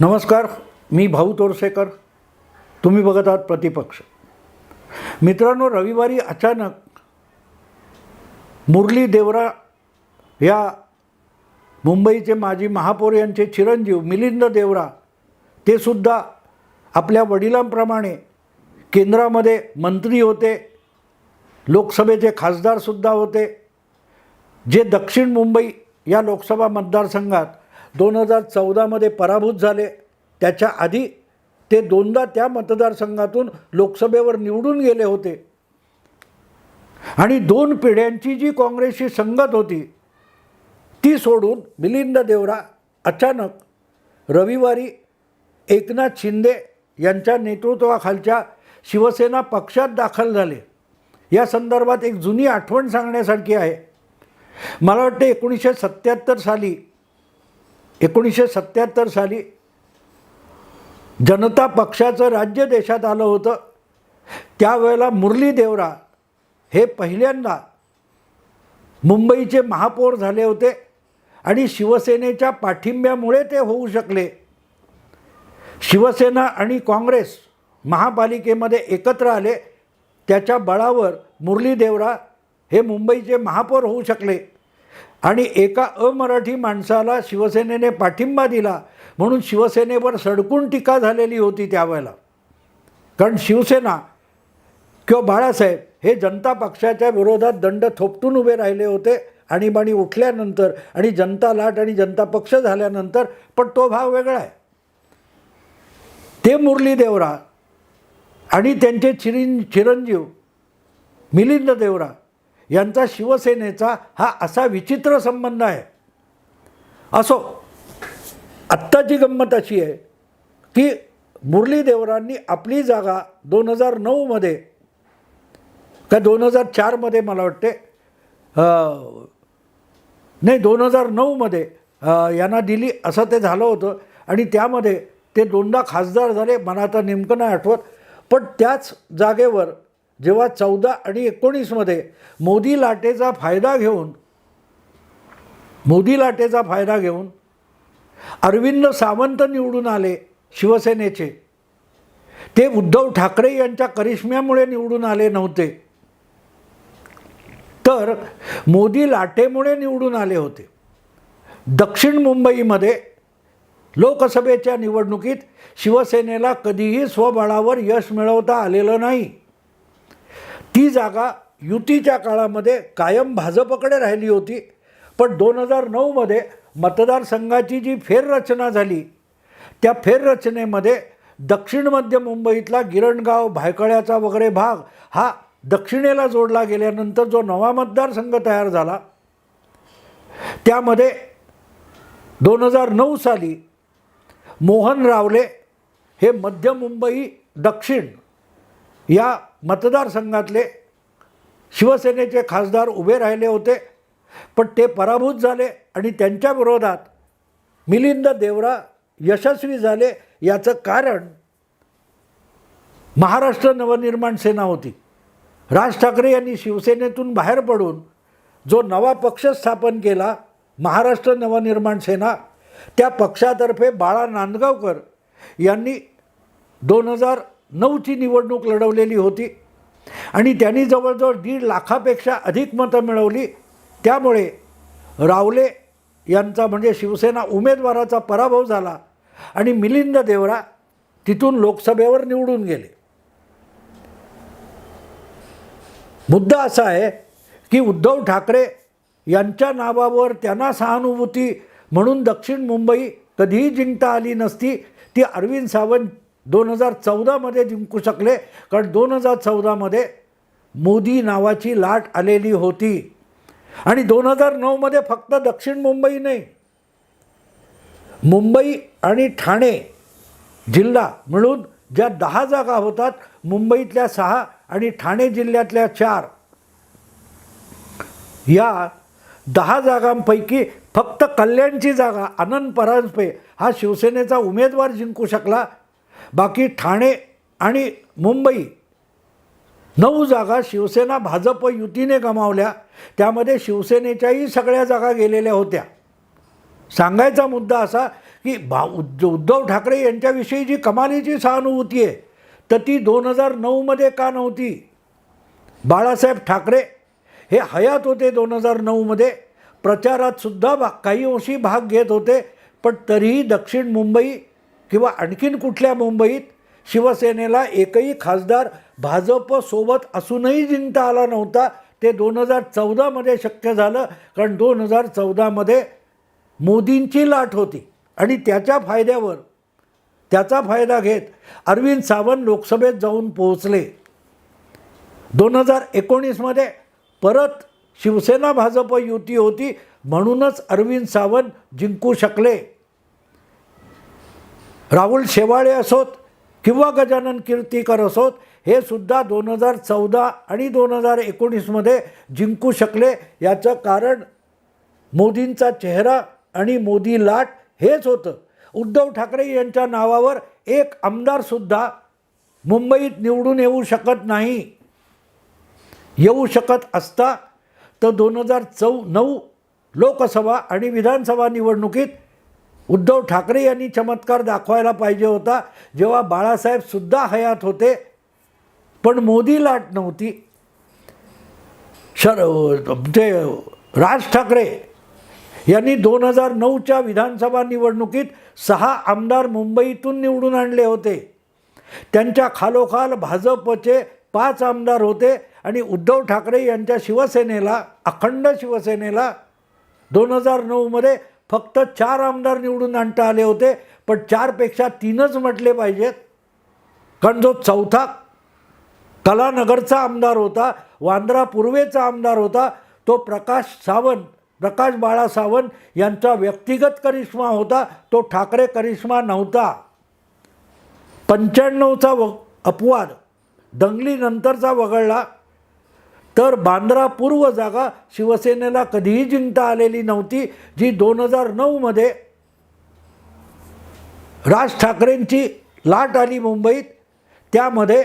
नमस्कार मी भाऊ तोरसेकर तुम्ही बघत आहात प्रतिपक्ष. मित्रांनो रविवारी अचानक मुरली देवरा या मुंबईचे माजी महापौर यांचे चिरंजीव मिलिंद देवरा ते सुद्धा आपल्या वडिलांप्रमाणे केंद्रामध्ये मंत्री होते लोकसभेचे खासदारसुद्धा होते जे दक्षिण मुंबई या लोकसभा मतदारसंघात दोन हजार चौदामध्ये पराभूत झाले. त्याच्या आधी ते दोनदा त्या मतदारसंघातून लोकसभेवर निवडून गेले होते. आणि दोन पिढ्यांची जी काँग्रेसची संगत होती ती सोडून मिलिंद देवरा अचानक रविवारी एकनाथ शिंदे यांच्या नेतृत्वाखालच्या शिवसेना पक्षात दाखल झाले. या संदर्भात एक जुनी आठवण सांगण्यासारखी आहे. मला वाटतं एकोणीसशे सत्त्याहत्तर साली एकोणीसशे सत्त्याहत्तर साली जनता पक्षाचं राज्य देशात आलं होतं. त्यावेळेला मुरली देवरा हे पहिल्यांदा मुंबईचे महापौर झाले होते आणि शिवसेनेच्या पाठिंब्यामुळे ते होऊ शकले. शिवसेना आणि काँग्रेस महापालिकेमध्ये एकत्र आले. त्याच्या बळावर मुरली देवरा हे मुंबईचे महापौर होऊ शकले. आणि एका अमराठी माणसाला शिवसेनेने पाठिंबा दिला म्हणून शिवसेनेवर सडकून टीका झालेली होती त्यावेळेला. कारण शिवसेना किंवा बाळासाहेब हे जनता पक्षाच्या विरोधात दंड थोपटून उभे राहिले होते आणीबाणी उठल्यानंतर आणि जनता लाट आणि जनता पक्ष झाल्यानंतर पण तो भाव वेगळा आहे. ते मुरली देवरा आणि त्यांचे चिरिं चिरंजीव मिलिंद देवरा यांचा शिवसेनेचा हा असा विचित्र संबंध आहे. असो आत्ताची गंमत अशी आहे की मुरली देवरांनी आपली जागा दोन हजार नऊमध्ये का दोन हजार चारमध्ये मला वाटते नाही दोन हजार नऊमध्ये यांना दिली असं ते झालं होतं. आणि त्यामध्ये ते दोनदा खासदार झाले मला आता नेमकं नाही आठवत. पण त्याच जागेवर जेव्हा चौदा आणि एकोणीसमध्ये मोदी लाटेचा फायदा घेऊन मोदी लाटेचा फायदा घेऊन अरविंद सावंत निवडून आले शिवसेनेचे ते उद्धव ठाकरे यांच्या करिश्म्यामुळे निवडून आले नव्हते. तर मोदी लाटेमुळे निवडून आले होते. दक्षिण मुंबईमध्ये लोकसभेच्या निवडणुकीत शिवसेनेला कधीही स्वबळावर यश मिळवता आलेलं नाही. ती जागा युतीच्या काळामध्ये कायम भाजपकडे राहिली होती. पण दोन हजार नऊमध्ये मतदारसंघाची जी फेररचना झाली त्या फेररचनेमध्ये दक्षिण मध्य मुंबईतला गिरणगाव भायकळ्याचा वगैरे भाग हा दक्षिणेला जोडला गेल्यानंतर जो नवा मतदारसंघ तयार झाला त्यामध्ये दोन हजार नऊ साली मोहन रावले हे मध्य मुंबई दक्षिण या मतदारसंघातले शिवसेनेचे खासदार उभे राहिले होते पण ते पराभूत झाले आणि त्यांच्या विरोधात मिलिंद देवरा यशस्वी झाले याचं कारण महाराष्ट्र नवनिर्माण सेना होती. राज ठाकरे यांनी शिवसेनेतून बाहेर पडून जो नवा पक्ष स्थापन केला महाराष्ट्र नवनिर्माण सेना त्या पक्षातर्फे बाळा नांदगावकर यांनी दोन हजार नऊची निवडणूक लढवलेली होती. आणि त्यांनी जवळजवळ दीड लाखापेक्षा अधिक मतं मिळवली. त्यामुळे रावले यांचा म्हणजे शिवसेना उमेदवाराचा पराभव झाला आणि मिलिंद देवरा तिथून लोकसभेवर निवडून गेले. मुद्दा असा आहे की उद्धव ठाकरे यांच्या नावावर त्यांना सहानुभूती म्हणून दक्षिण मुंबई कधीही जिंकता आली नसती ती अरविंद सावंत दोन हजार चौदामध्ये जिंकू शकले. कारण दोन हजार चौदामध्ये मोदी नावाची लाट आलेली होती. आणि दोन हजार नऊमध्ये फक्त दक्षिण मुंबई नाही. मुंबई आणि ठाणे जिल्हा मिळून ज्या दहा जागा होतात मुंबईतल्या सहा आणि ठाणे जिल्ह्यातल्या चार. या दहा जागांपैकी फक्त कल्याणची जागा आनंद परांजपे हा शिवसेनेचा उमेदवार जिंकू शकला. बाकी ठाणे आणि मुंबई नऊ जागा शिवसेना भाजप युतीने गमावल्या. त्यामध्ये शिवसेनेच्याही सगळ्या जागा गेलेल्या होत्या. सांगायचा मुद्दा असा की भा उद्धव ठाकरे यांच्याविषयी जी कमालीची सहानुभूती आहे तर ती दोन हजार नऊमध्ये का नव्हती? बाळासाहेब ठाकरे हे हयात होते दोन हजार नऊमध्ये प्रचारातसुद्धा भाग भा काही अंशी भाग घेत होते पण तरीही दक्षिण मुंबई किंवा आणखीन कुठल्या मुंबईत शिवसेनेला एकही खासदार भाजपसोबत असूनही जिंकता आला नव्हता ते दोन हजार चौदामध्ये शक्य झालं. कारण दोन हजार चौदामध्ये मोदींची लाट होती आणि त्याच्या फायद्यावर त्याचा फायदा घेत अरविंद सावंत लोकसभेत जाऊन पोहोचले. दोन हजार एकोणीसमध्ये परत शिवसेना भाजप युती होती म्हणूनच अरविंद सावंत जिंकू शकले. राहुल शेवाळे असोत किंवा गजानन कीर्तीकर असोत हे सुद्धा दोन हजार चौदा आणि दोन हजार एकोणीसमध्ये जिंकू शकले. याचं कारण मोदींचा चेहरा आणि मोदी लाट हेच होतं. उद्धव ठाकरे यांच्या नावावर एक आमदारसुद्धा मुंबईत निवडून येऊ शकत नाही येऊ शकत असता. तर दोन हजार चौ नऊ लोकसभा आणि विधानसभा निवडणुकीत उद्धव ठाकरे यांनी चमत्कार दाखवायला पाहिजे होता जेव्हा बाळासाहेबसुद्धा हयात होते. पण मोदी लाट नव्हती. शर ते राज ठाकरे यांनी दोन हजार नऊच्या विधानसभा निवडणुकीत सहा आमदार मुंबईतून निवडून आणले होते. त्यांच्या खालोखाल भाजपचे पाच आमदार होते आणि उद्धव ठाकरे यांच्या शिवसेनेला अखंड शिवसेनेला दोन हजार नऊमध्ये फक्त चार आमदार निवडून आणता आले होते पण चारपेक्षा तीनच म्हटले पाहिजेत कारण जो चौथा कलानगरचा आमदार होता वांद्रा पूर्वेचा आमदार होता तो प्रकाश सावंत प्रकाश बाळा सावंत यांचा व्यक्तिगत करिश्मा होता तो ठाकरे करिश्मा नव्हता. पंच्याण्णवचा व अपवाद दंगलीनंतरचा वगळला. तर बांद्रा पूर्व जागा शिवसेनेला कधीही जिंकता आलेली नव्हती जी दोन हजार नऊमध्ये राज ठाकरेंची लाट आली मुंबईत. त्यामध्ये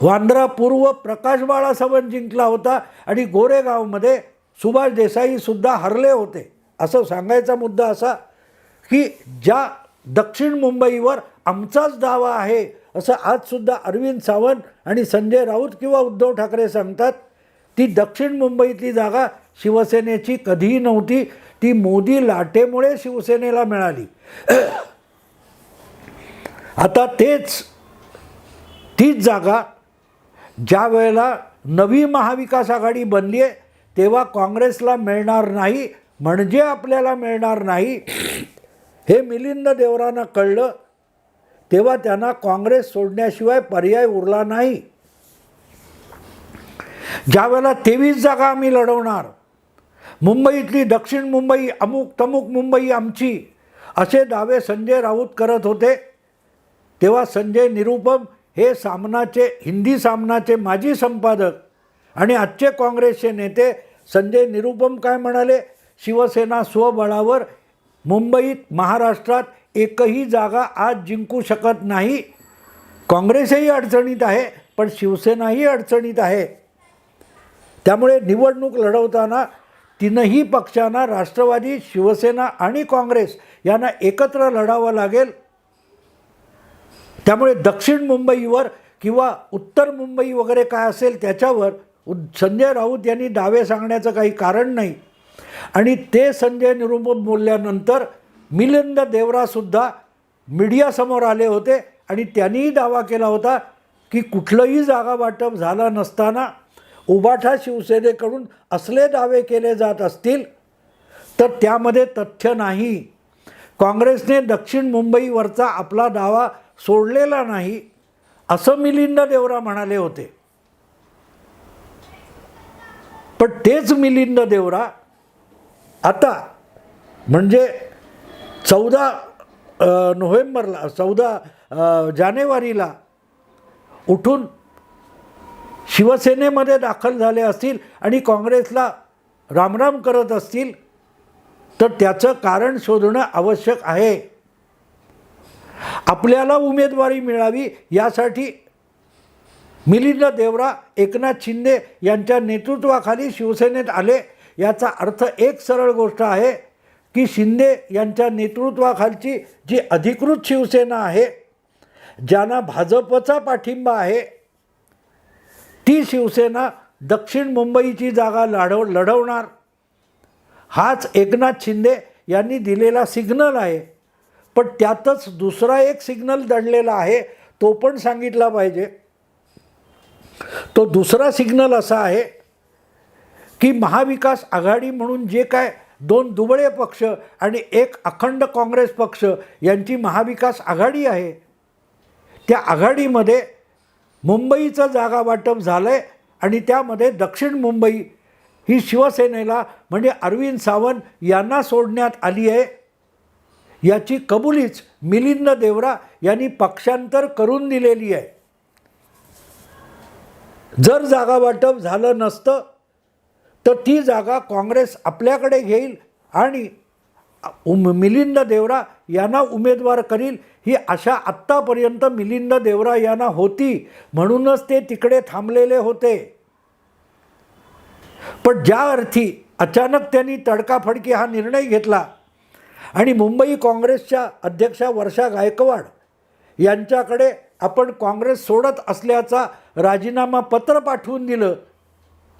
वांद्रा पूर्व प्रकाश बाळा सावंत जिंकला होता आणि गोरेगावमध्ये सुभाष देसाईसुद्धा हरले होते. असं सांगायचा मुद्दा असा की ज्या दक्षिण मुंबईवर आमचाच दावा आहे असं आजसुद्धा अरविंद सावंत आणि संजय राऊत किंवा उद्धव ठाकरे सांगतात ती दक्षिण मुंबईतली जागा शिवसेनेची कधीही नव्हती. ती मोदी लाटेमुळे शिवसेनेला मिळाली. आता तेच तीच जागा ज्या वेळेला नवी महाविकास आघाडी बनली आहे तेव्हा काँग्रेसला मिळणार नाही म्हणजे आपल्याला मिळणार नाही. हे मिलिंद देवरांना कळलं. तेव्हा त्यांना काँग्रेस सोडण्याशिवाय पर्याय उरला नाही. ज्यावेळेला तेवीस जागा आम्ही लढवणार मुंबईतली दक्षिण मुंबई अमुक तमुक मुंबई आमची असे दावे संजय राऊत करत होते तेव्हा संजय निरुपम हे सामनाचे हिंदी सामनाचे माजी संपादक आणि आजचे काँग्रेसचे नेते संजय निरुपम काय म्हणाले? शिवसेना स्वबळावर मुंबईत महाराष्ट्रात एकही जागा आज जिंकू शकत नाही. काँग्रेसही अडचणीत आहे पण शिवसेनाही अडचणीत आहे. त्यामुळे निवडणूक लढवताना तीनही पक्षांना राष्ट्रवादी शिवसेना आणि काँग्रेस यांना एकत्र लढावं लागेल. त्यामुळे दक्षिण मुंबईवर किंवा उत्तर मुंबई वगैरे काय असेल त्याच्यावर उद- संजय राऊत यांनी दावे सांगण्याचं काही कारण नाही. आणि ते संजय निरुपम बोलल्यानंतर मिलिंद देवरासुद्धा मीडियासमोर आले होते आणि त्यांनीही दावा केला होता की कुठलंही जागा वाटप झालं नसताना उबाठा शिवसेनेकडून असले दावे केले जात असतील तर त्यामध्ये तथ्य नाही. काँग्रेसने दक्षिण मुंबईवरचा आपला दावा सोडलेला नाही असं मिलिंद देवरा म्हणाले होते. पण तेच मिलिंद देवरा आता म्हणजे चौदा नोव्हेंबरला चौदा जानेवारीला उठून शिवसेनेमध्ये दाखल झाले असतील आणि काँग्रेसला रामराम करत असतील तर त्याचं कारण शोधणं आवश्यक आहे. आपल्याला उमेदवारी मिळावी यासाठी मिलिंद देवरा एकनाथ शिंदे यांच्या नेतृत्वाखाली शिवसेनेत आले याचा अर्थ एक सरळ गोष्ट आहे. की शिंदे यांच्या नेतृत्वाखालची जी अधिकृत शिवसेना आहे ज्यांना भाजपचा पाठिंबा आहे ती शिवसेना दक्षिण मुंबईची जागा लढव लढवणार. हाच एकनाथ शिंदे यांनी दिलेला सिग्नल आहे. पण त्यातच दुसरा एक सिग्नल दडलेला आहे तो पण सांगितला पाहिजे. तो दुसरा सिग्नल असा आहे की महाविकास आघाडी म्हणून जे काय दोन दुबळे पक्ष आणि एक अखंड काँग्रेस पक्ष यांची महाविकास आघाडी आहे. त्या आघाडीमध्ये मुंबईचं जागा वाटप झालं आहे आणि त्यामध्ये दक्षिण मुंबई ही शिवसेनेला म्हणजे अरविंद सावंत यांना सोडण्यात आली आहे. याची कबुलीच मिलिंद देवरा यांनी पक्षांतर करून दिलेली आहे. जर जागा वाटप झालं नसतं तर ती जागा काँग्रेस आपल्याकडे घेईल आणि उम मिलिंद देवरा यांना उमेदवार करील. ही आशा आत्तापर्यंत मिलिंद देवरा यांना होती. म्हणूनच ते तिकडे थांबलेले होते. पण ज्या अर्थी अचानक त्यांनी तडकाफडकी हा निर्णय घेतला आणि मुंबई काँग्रेसच्या अध्यक्षा वर्षा गायकवाड यांच्याकडे आपण काँग्रेस सोडत असल्याचा राजीनामा पत्र पाठवून दिलं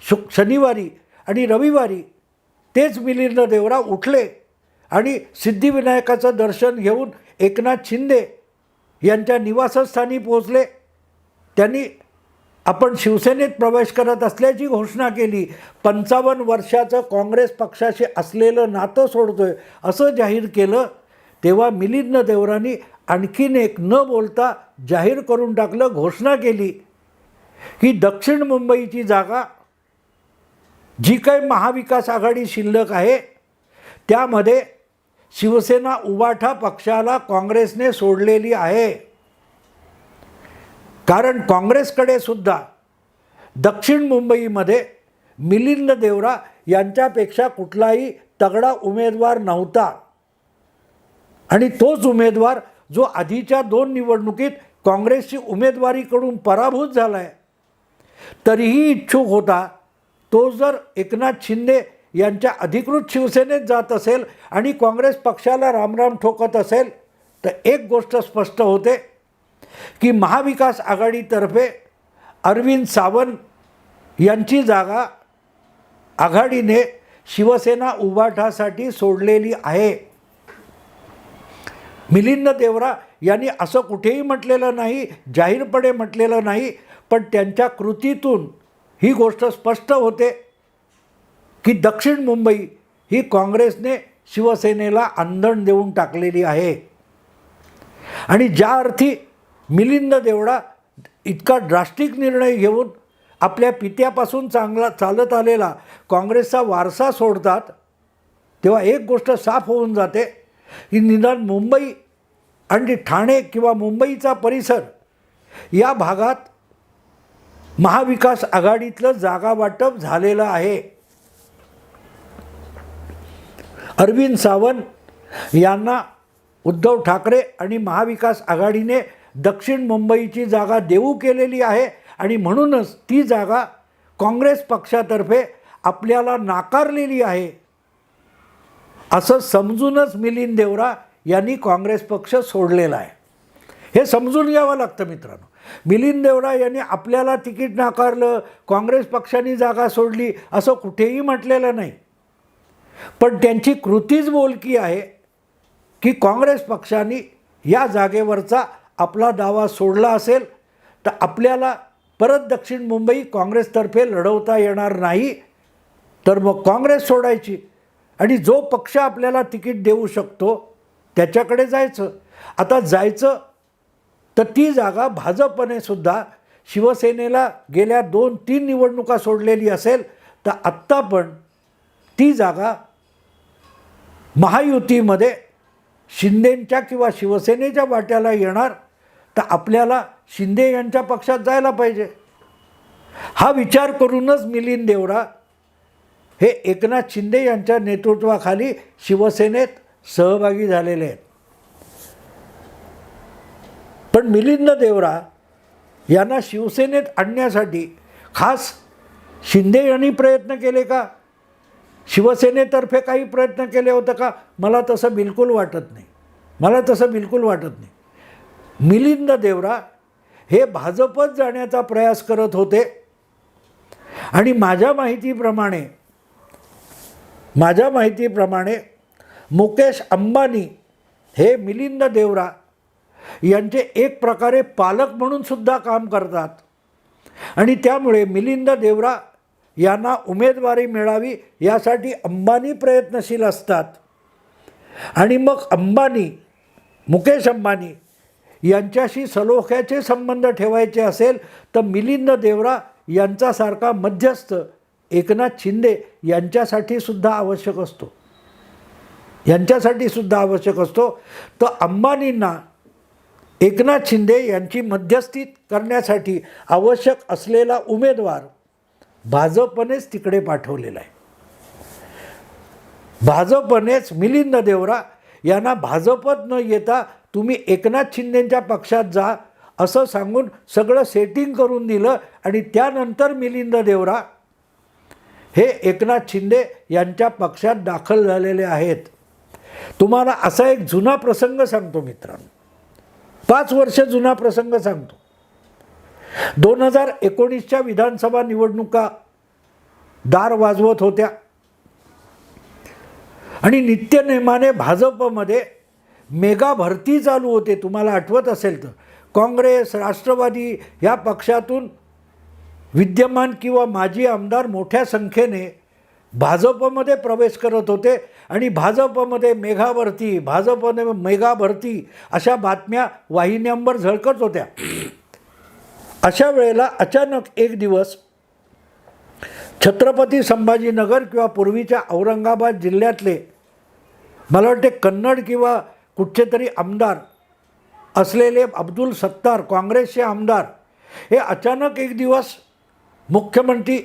शु शनिवारी. आणि रविवारी तेच मिलिंद देवरा उठले आणि सिद्धिविनायकाचं दर्शन घेऊन एकनाथ शिंदे यांच्या निवासस्थानी पोहोचले. त्यांनी आपण शिवसेनेत प्रवेश करत असल्याची घोषणा केली. पंचावन्न वर्षाचं काँग्रेस पक्षाशी असलेलं नातं सोडतोय असं जाहीर केलं. तेव्हा मिलिंद देवरांनी आणखीन एक न बोलता जाहीर करून टाकलं घोषणा केली. की दक्षिण मुंबईची जागा जी काही महाविकास आघाडी शिल्लक आहे त्यामध्ये शिवसेना उबाठा पक्षाला काँग्रेसने सोडलेली आहे. कारण काँग्रेसकडे सुद्धा दक्षिण मुंबईमध्ये मिलिंद देवरा यांच्यापेक्षा कुठलाही तगडा उमेदवार नव्हता. आणि तोच उमेदवार जो आधीच्या दोन निवडणुकीत काँग्रेसची उमेदवारीकडून पराभूत झाला आहे तरीही इच्छुक होता तो जर एकनाथ शिंदे यांच्या अधिकृत शिवसेनेत जात असेल आणि काँग्रेस पक्षाला रामराम ठोकत असेल तर एक गोष्ट स्पष्ट होते की महाविकास आघाडीतर्फे अरविंद सावंत यांची जागा आघाडीने शिवसेना उभाठासाठी सोडलेली आहे. मिलिंद देवरा यांनी असं कुठेही म्हटलेलं नाही जाहीरपणे म्हटलेलं नाही पण त्यांच्या कृतीतून ही गोष्ट स्पष्ट होते की दक्षिण मुंबई ही काँग्रेसने शिवसेनेला आंदण देऊन टाकलेली आहे. आणि ज्या अर्थी मिलिंद देवडा इतका ड्रास्टिक निर्णय घेऊन आपल्या पित्यापासून चांगला चालत आलेला काँग्रेसचा वारसा सोडतात तेव्हा एक गोष्ट साफ होऊन जाते की निदान मुंबई आणि ठाणे किंवा मुंबईचा परिसर या भागात महाविकास आघाडीतलं जागा वाटप झालेलं आहे. अरविंद सावंत यांना उद्धव ठाकरे आणि महाविकास आघाडीने दक्षिण मुंबईची जागा देऊ केलेली आहे आणि म्हणूनच ती जागा काँग्रेस पक्षातर्फे आपल्याला नाकारलेली आहे. असं समजूनच मिलिंद देवरा यांनी काँग्रेस पक्ष सोडलेला आहे. हे समजून घ्यावं लागतं मित्रांनो. मिलिंद देवरा यांनी आपल्याला तिकीट नाकारलं काँग्रेस पक्षाने जागा सोडली असं कुठेही म्हटलेलं नाही. पण त्यांची कृतीच बोलकी आहे की काँग्रेस पक्षाने या जागेवरचा आपला दावा सोडला असेल तर आपल्याला परत दक्षिण मुंबई काँग्रेसतर्फे लढवता येणार नाही. तर मग काँग्रेस सोडायची आणि जो पक्ष आपल्याला तिकीट देऊ शकतो त्याच्याकडे जायचं. आता जायचं तर ती जागा भाजपने सुद्धा शिवसेनेला गेल्या दोन तीन निवडणुका सोडलेली असेल तर आत्ता पण ती जागा महायुतीमध्ये शिंदेंच्या किंवा शिवसेनेच्या वाट्याला येणार तर आपल्याला शिंदे यांच्या पक्षात जायला पाहिजे. हा विचार करूनच मिलिंद देवडा हे एकनाथ शिंदे यांच्या नेतृत्वाखाली शिवसेनेत सहभागी झालेले आहेत. पण मिलिंद देवरा यांना शिवसेनेत आणण्यासाठी खास शिंदे यांनी प्रयत्न केले का? शिवसेनेतर्फे काही प्रयत्न केले होते का? मला तसं बिलकुल वाटत नाही. मला तसं बिलकुल वाटत नाही. मिलिंद देवरा हे भाजपच जाण्याचा प्रयास करत होते. आणि माझ्या माहितीप्रमाणे माझ्या माहितीप्रमाणे मुकेश अंबानी हे मिलिंद देवरा यांचे एक प्रकारे पालक म्हणून सुद्धा काम करतात. आणि त्यामुळे मिलिंद देवरा यांना उमेदवारी मिळावी यासाठी अंबानी प्रयत्नशील असतात. आणि मग अंबानी मुकेश अंबानी यांच्याशी सलोख्याचे संबंध ठेवायचे असेल तर मिलिंद देवरा यांच्यासारखा मध्यस्थ एकनाथ शिंदे यांच्यासाठी सुद्धा आवश्यक असतो. यांच्यासाठी सुद्धा आवश्यक असतो. तर अंबानींना एकनाथ शिंदे यांची मध्यस्थी करण्यासाठी आवश्यक असलेला उमेदवार भाजपनेच तिकडे पाठवलेला आहे. भाजपनेच मिलिंद देवरा यांना भाजपत न येता तुम्ही एकनाथ शिंदेच्या पक्षात जा असं सांगून सगळं सेटिंग करून दिलं आणि त्यानंतर मिलिंद देवरा हे एकनाथ शिंदे यांच्या पक्षात दाखल झालेले आहेत. तुम्हाला असा एक जुना प्रसंग सांगतो मित्रांनो. पाच वर्ष जुना प्रसंग सांगतो. दोन हजार एकोणीसच्या विधानसभा निवडणुका दार वाजवत होत्या. आणि नित्यनेमाने भाजपमध्ये मेगा भरती चालू होते. तुम्हाला आठवत असेल तर. काँग्रेस राष्ट्रवादी या पक्षातून विद्यमान किंवा माजी आमदार मोठ्या संख्येने भाजपमध्ये प्रवेश करत होते आणि भाजपमध्ये मेघावरती भाजपने मेघाभरती अशा बातम्या वाहिन्यांवर झळकत होत्या. अशा वेळेला अचानक एक दिवस छत्रपती संभाजीनगर किंवा पूर्वीच्या औरंगाबाद जिल्ह्यातले मला वाटते कन्नड किंवा कुठचे तरी आमदार असलेले अब्दुल सत्तार काँग्रेसचे आमदार हे अचानक एक दिवस मुख्यमंत्री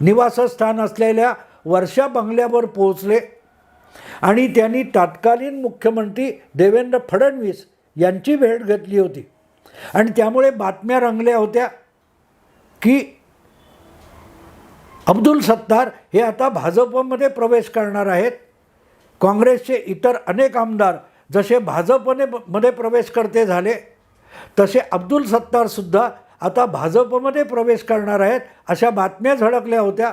निवासस्थान असलेल्या वर्षा बंगल्यावर पोहोचले. आणि त्यांनी तत्कालीन मुख्यमंत्री देवेंद्र फडणवीस यांची भेट घेतली होती. आणि त्यामुळे बातम्या रंगल्या होत्या की अब्दुल सत्तार हे आता भाजपमध्ये प्रवेश करणार आहेत. काँग्रेसचे इतर अनेक आमदार जसे भाजपने मध्ये प्रवेश करते झाले तसे अब्दुल सत्तारसुद्धा आता भाजपमध्ये प्रवेश करणार आहेत अशा बातम्या झळकल्या होत्या.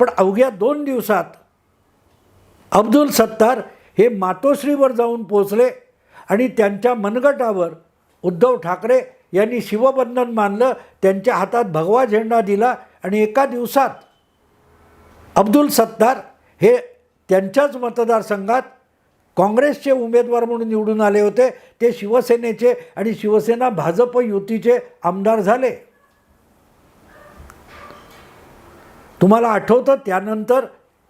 पण अवघ्या दोन दिवसात अब्दुल सत्तार हे मातोश्रीवर जाऊन पोचले आणि त्यांच्या मनगटावर उद्धव ठाकरे यांनी शिवबंधन मानलं त्यांच्या हातात भगवा झेंडा दिला आणि एका दिवसात अब्दुल सत्तार हे त्यांच्याच मतदारसंघात काँग्रेसचे उमेदवार म्हणून निवडून आले होते. ते शिवसेनेचे आणि शिवसेना भाजप युतीचे आमदार झाले. तुम्हाला आठवतं त्यानंतर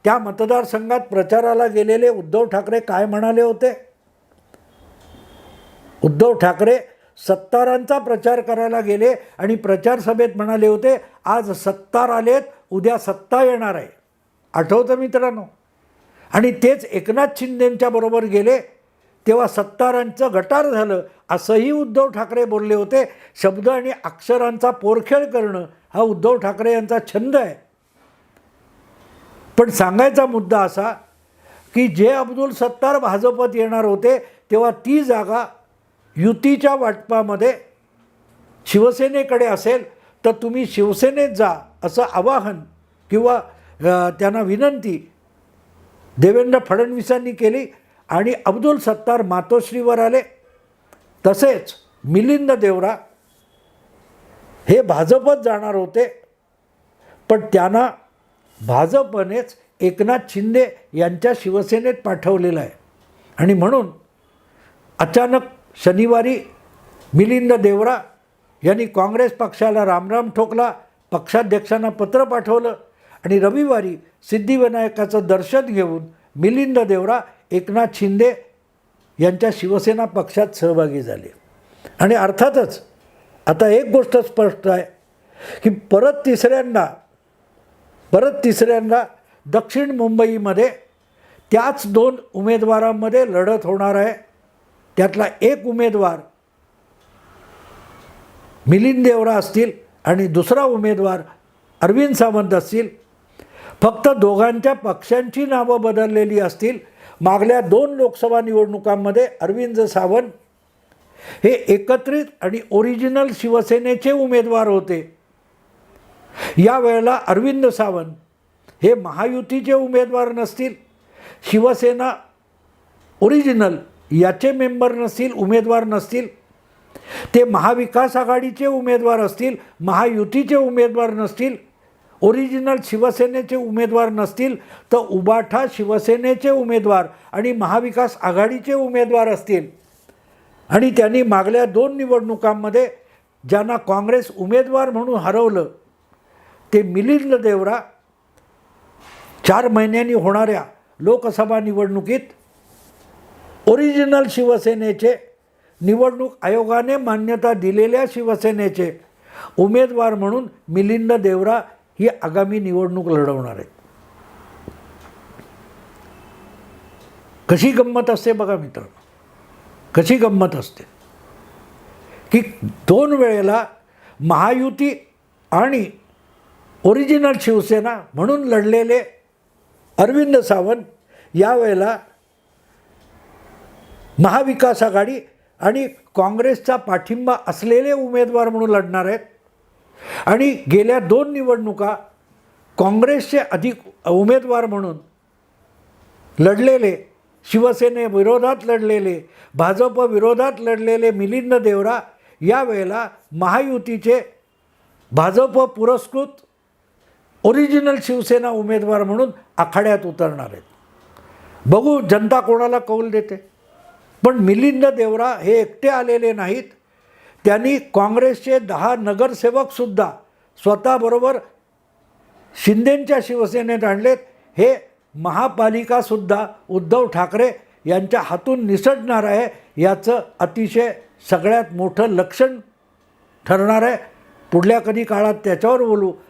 त्या मतदारसंघात प्रचाराला गेलेले उद्धव ठाकरे काय म्हणाले होते? उद्धव ठाकरे सत्तारांचा प्रचार करायला गेले आणि प्रचार सभेत म्हणाले होते आज सत्तार आलेत उद्या सत्ता येणार आहे. आठवतं मित्रांनो? आणि तेच एकनाथ शिंदेंच्या बरोबर गेले तेव्हा सत्तारांचं गटार झालं असंही उद्धव ठाकरे बोलले होते शब्द आणि अक्षरांचा पोरखेळ करणं हा उद्धव ठाकरे यांचा छंद आहे. पण सांगायचा मुद्दा असा की जे अब्दुल सत्तार भाजपत येणार होते तेव्हा ती जागा युतीच्या वाटपामध्ये शिवसेनेकडे असेल तर तुम्ही शिवसेनेत जा असं आवाहन किंवा त्यांना विनंती देवेंद्र फडणवीसांनी केली आणि अब्दुल सत्तार मातोश्रीवर आले. तसेच मिलिंद देवरा हे भाजपत जाणार होते पण त्यांना भाजपनेच एकनाथ शिंदे यांच्या शिवसेनेत पाठवलेलं आहे. आणि म्हणून अचानक शनिवारी मिलिंद देवरा यांनी काँग्रेस पक्षाला रामराम ठोकला पक्षाध्यक्षांना पत्र पाठवलं आणि रविवारी सिद्धिविनायकाचं दर्शन घेऊन मिलिंद देवरा एकनाथ शिंदे यांच्या शिवसेना पक्षात सहभागी झाले. आणि अर्थातच आता एक गोष्ट स्पष्ट आहे की परत तिसऱ्यांदा परत तिसऱ्यांदा दक्षिण मुंबईमध्ये त्याच दोन उमेदवारांमध्ये लढत होणार आहे. त्यातला एक उमेदवार मिलिंद देवरा असतील आणि दुसरा उमेदवार अरविंद सावंत असतील. फक्त दोघांच्या पक्षांची नावं बदललेली असतील. मागल्या दोन लोकसभा निवडणुकांमध्ये अरविंद सावंत हे एकत्रित आणि ओरिजिनल शिवसेनेचे उमेदवार होते. यावेळेला अरविंद सावंत हे महायुतीचे उमेदवार नसतील शिवसेना ओरिजिनल याचे मेंबर नसतील उमेदवार नसतील ते महाविकास आघाडीचे उमेदवार असतील महायुतीचे उमेदवार नसतील ओरिजिनल शिवसेनेचे उमेदवार नसतील तर उबाठा शिवसेनेचे उमेदवार आणि महाविकास आघाडीचे उमेदवार असतील. आणि त्यांनी मागल्या दोन निवडणुकांमध्ये ज्यांना काँग्रेस उमेदवार म्हणून हरवलं ते मिलिंद देवरा चार महिन्यांनी होणाऱ्या लोकसभा निवडणुकीत ओरिजिनल शिवसेनेचे निवडणूक आयोगाने मान्यता दिलेल्या शिवसेनेचे उमेदवार म्हणून मिलिंद देवरा ही आगामी निवडणूक लढवणार आहेत. कशी गंमत असते बघा मित्रांनो. कशी गंमत असते. की दोन वेळेला महायुती आणि ओरिजिनल शिवसेना म्हणून लढलेले अरविंद सावंत यावेळेला महाविकास आघाडी आणि काँग्रेसचा पाठिंबा असलेले उमेदवार म्हणून लढणार आहेत. आणि गेल्या दोन निवडणुका काँग्रेसचे अधिक उमेदवार म्हणून लढलेले शिवसेने विरोधात लढलेले भाजप विरोधात लढलेले मिलिंद देवरा यावेळेला महायुतीचे भाजप पुरस्कृत ओरिजिनल शिवसेना उमेदवार म्हणून आखाड्यात उतरणार आहेत. बघू जनता कोणाला कौल देते? पण मिलिंद देवरा हे एकटे आलेले नाहीत. त्यांनी काँग्रेसचे दहा नगरसेवकसुद्धा स्वतःबरोबर शिंदेंच्या शिवसेनेत आणलेत. हे महापालिकासुद्धा उद्धव ठाकरे यांच्या हातून निसटणार आहे याचं अतिशय सगळ्यात मोठं लक्षण ठरणार आहे. पुढल्या कधी काळात त्याच्यावर बोलू.